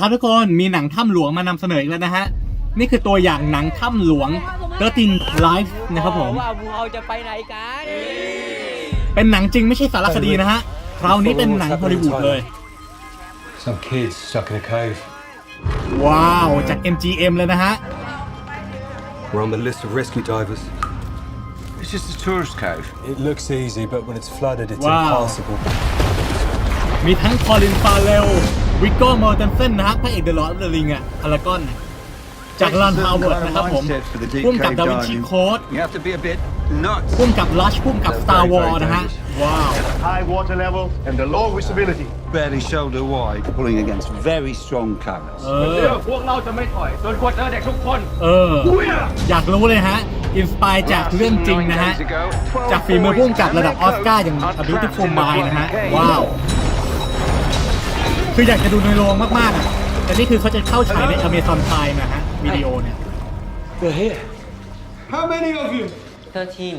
ครับทุกคนมีหนังถ้ำหลวงมานำเสนออีกแล้วนะฮะ นี่คือตัวอย่างหนังถ้ำหลวง13 Life นะครับผม ว่าพวกเราจะไปไหนกันเป็นหนังจริงไม่ใช่สารคดีนะฮะ คราวนี้เป็นหนังฮอลลีวูดเลย Some kids stuck in a cave. ว้าว จาก MGM เลยนะฮะ We're on the list of rescue divers. It's just a tourist cave. It looks easy, but when it's flooded, it's Wow. impassable. มีทั้งคอลินฟาเรล วิกโก้มอร์เทนเซนนะฮะพระเอกเดอะลอร์ดเดอะริงอะพารากอนจากลันฮาวเวิร์ดนะครับผมพุ่มกับดาวินชีโค้ด You have to be a bit nuts. พุ่มกับลัชพุ่มกับ Star Wars นะฮะ ว้าว high water level and the low visibility. Barely shoulder wide, pulling against very strong currents. เออพวกเราจะไม่ถอยจนกว่าเจอเด็กทุกคน เออ อยากรู้เลยฮะ อินสปายจากเรื่องจริงนะฮะ จากฝีมือพุ่มกับระดับออสการ์อย่าง A Beautiful Mind นะฮะ ว้าว คืออยากจะดูในโรงมากๆอะแต่นี่คือเขาจะเข้าฉายใน Amazon Prime นะฮะวิดีโอเนี่ย They're here. How many of you? 13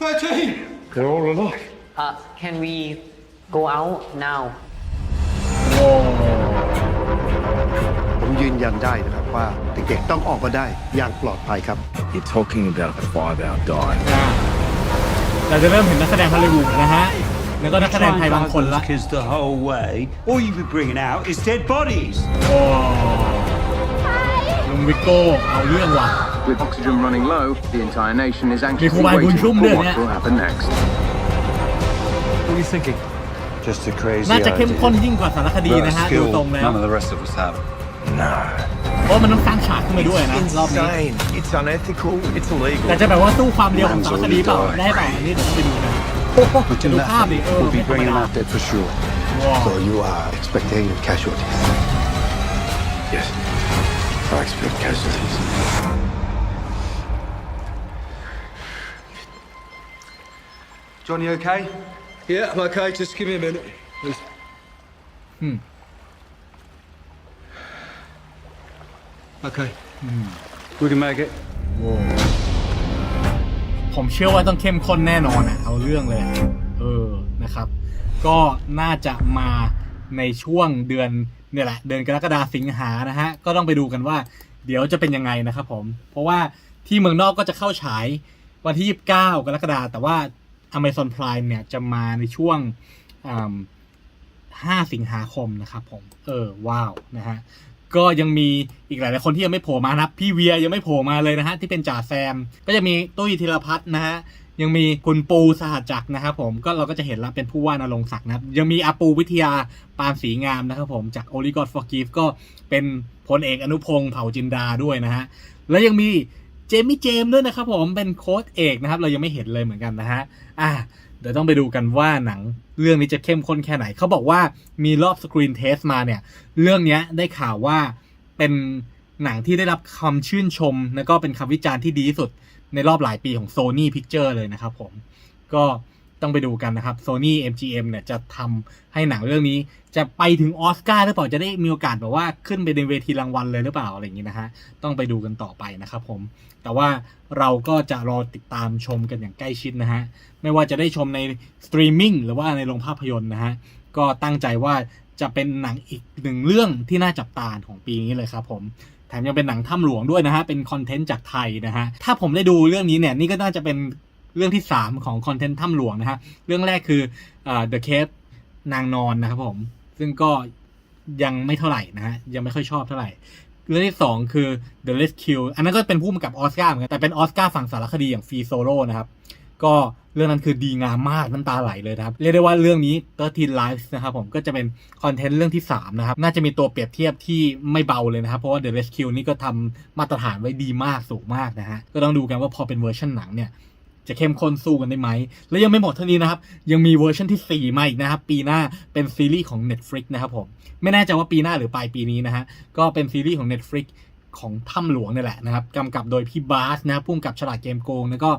Thirteen. They're all alive. uh can we go out now โอ้ผมยืนยันได้นะครับว่าเด็กๆต้องออกมาได้อย่างปลอดภัยครับ You're talking about a five-hour dive. อ่าเราจะเริ่มเห็นนักแสดงฮอลลีวูดนะฮะ แล้วก็นักแสดงไทยบางคนละ kids the whole way. All you'll be bringing out is dead bodies. โอ้ลุงวิกโก้เอาเรื่องว่ะ With oxygen running low, the entire nation is anxiously Nikolai waiting for Bunchum what dia, will happen next. What are you thinking? Just a crazy น่าจะเข้ม idea. ข้นยิ่งกว่าสารคดี But นะ a ฮะ ดู skill ตรงแล้ว none of the rest of us have. No. เพราะมันต้องสร้างฉากขึ้นมาด้วยนะ รอบนี้ Insane. It's unethical. It's illegal. แต่จะแบบว่าสู้ความเร็วของสารคดีเปล่า ได้เปล่าอันนี้เดี๋ยวไปดูนะ โอ้โห But ดู in ภาพดิ that, เออ we'll ไม่ be ธรรม bringing them ดา out dead for sure. ว้าว so you are expecting casualties Yes. I expect casualties. Johnny, okay? Yeah, I'm okay. Just give me a minute. Please. Hmm. Okay. We can make it. ผมเชื่อว่าต้องเข้มข้นแน่นอนอะเอาเรื่องเลยอะเออนะครับ ก็น่าจะมาในช่วงเดือนเนี่ยแหละเดือนกรกฎาสิงหานะฮะก็ต้องไปดูกันว่า เดี๋ยวจะเป็นยังไงนะครับผม เพราะว่าที่เมืองนอกก็จะเข้าฉายวันที่ 29 กรกฎาแต่ว่า Amazon Prime เนี่ยจะมาในช่วง5สิงหาคมนะครับผม เออ ว้าว นะฮะ ก็ยังมีอีกหลายๆคนที่ยังไม่โผล่มานะครับพี่เวียยังไม่โผล่มาเลยนะฮะที่เป็นจ่าแซม ก็จะมีตุ้ยธีรพัฒน์นะฮะยังมีคุณปูสหจักรนะครับผมก็เราก็จะเห็นแล้วเป็นผู้ว่านรงศักดิ์นะครับยังมีอาปูวิทยาปานศรีงามนะครับผมจาก o l i g o d for Gift ก็เป็นพลเอกอนุพงศ์เผ่าจินดาด้วยนะฮะแล้วยังมีเจมี่เจมด้วยนะครับผมเป็นโค้ชเอกนะครับเรายังไม่เห็นเลยเหมือนกันนะฮะอะ เดี๋ยวต้องไปดูกันว่าหนังเรื่องนี้จะเข้มข้นแค่ไหน เขาบอกว่ามีรอบสกรีนเทสมาเนี่ย เรื่องนี้ได้ข่าวว่าเป็นหนังที่ได้รับคำชื่นชม แล้วก็เป็นคำวิจารณ์ที่ดีที่สุดในรอบหลายปีของ Sony Picture เลยนะครับผม ก็ ต้องไปดูกันนะครับ Sony MGM เนี่ยจะทำให้หนังเรื่องนี้จะไปถึงออสการ์หรือเปล่าจะได้มีโอกาสแบบว่าขึ้นไปในเวทีรางวัลเลยหรือเปล่าอะไรอย่างนี้นะฮะต้องไปดูกันต่อไปนะครับผม แต่ว่าเราก็จะรอติดตามชมกันอย่างใกล้ชิดนะฮะไม่ว่าจะได้ชมในสตรีมมิ่งหรือว่าในโรงภาพยนตร์นะฮะก็ตั้งใจว่าจะเป็นหนังอีกหนึ่งเรื่องที่น่าจับตาของปีนี้เลยครับผมแถมยังเป็นหนังถ้ำหลวงด้วยนะฮะ เป็นคอนเทนต์จากไทยนะฮะ ถ้าผมได้ดูเรื่องนี้เนี่ย นี่ก็น่าจะเป็น เรื่องที่ 3 ของคอนเทนต์ถ้ำหลวงนะฮะเรื่องแรกคืออ่า The Cave นางนอนนะครับผม ซึ่งก็ยังไม่เท่าไหร่นะฮะยังไม่ค่อยชอบเท่าไหร่ เรื่องที่ 2 คือ The Rescue อันนั้นก็เป็นผู้กำกับออสการ์เหมือนกันแต่เป็นออสการ์ฝั่งสารคดีอย่างฟรีโซโลนะครับก็เรื่องนั้นคือดีงามมากน้ำตาไหลเลยนะครับ เรียกได้ว่าเรื่องนี้13 Lives นะครับผมก็จะเป็นคอนเทนต์เรื่องที่ 3 นะครับ น่าจะมีตัวเปรียบเทียบที่ไม่เบาเลยนะครับ เพราะว่า The Rescue นี่ก็ทำมาตรฐานไว้ดีมากสูงมากนะฮะก็ต้องดูกันว่าพอเป็นเวอร์ชันหนังเนี่ย จะเข้มข้นสู้กันได้ไหม และยังไม่หมดเท่านี้นะครับ ยังมีเวอร์ชันที่ 4 มาอีกนะครับ ปีหน้าเป็นซีรีส์ของ Netflix นะครับผม ไม่แน่ใจว่าปีหน้าหรือปลายปีนี้นะฮะ ก็เป็นซีรีส์ของ Netflix ของถ้ำหลวงนี่แหละนะครับกำกับโดยพี่บาสนะครับพุ่มกับฉลาดเกมโกง แล้วก็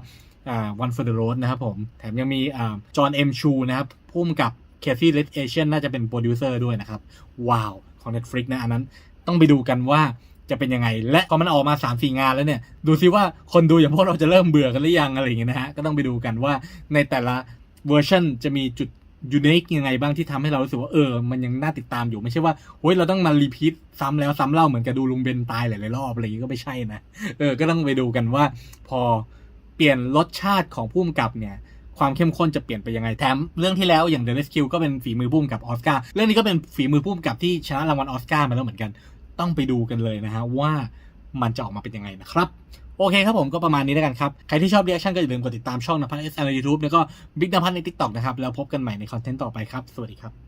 อ่า One for the Road นะครับผม แถมยังมีอ่าจอห์นเอ็มชูนะครับพุ่มกับเคซี่เลดเอเชียนน่าจะเป็นโปรดิวเซอร์ด้วยนะครับ ว้าว ของ Netflix นะอันนั้นต้องไปดูกันว่า จะเป็นยังไง และพอมันออกมา3 4งานแล้วเนี่ย ดูซิว่าคนดูอย่างพวกเราจะเริ่มเบื่อกันหรือยังอะไรอย่างเงี้ยนะฮะก็ต้องไปดูกันว่าในแต่ละเวอร์ชันจะมีจุดยูนิคยังไงบ้างที่ทำให้เรารู้สึกว่าเออ มันยังน่าติดตามอยู่ไม่ใช่ว่าโอ้ยเราต้องมารีพีทซ้ำแล้วซ้ำเล่าเหมือนกับดูลุงเบนตายหลายๆรอบอะไรอย่างงี้ก็ไม่ใช่นะเออก็ต้องไปดูกันว่า พอเปลี่ยนรสชาติของผู้กำกับเนี่ยความเข้มข้นจะเปลี่ยนไปยังไงแถมเรื่องที่แล้วอย่าง The Rescue ก็เป็นฝีมือผู้กำกับออสการ์เรื่องนี้ก็เป็นฝีมือผู้กำกับที่ชนะรางวัลออสการ์มาแล้วเหมือนกัน ต้องไปดูกันเลยนะฮะว่ามันจะออกมาเป็นยังไงนะครับ โอเคครับผมก็ประมาณนี้แล้วกันครับ ใครที่ชอบเรียกชั่นก็อย่าลืมกดติดตามช่องนภัสเอสในยูทูบแล้วก็บิ๊กนภัสในทิกตอกนะครับ แล้วพบกันใหม่ในคอนเทนต์ต่อไปครับ สวัสดีครับ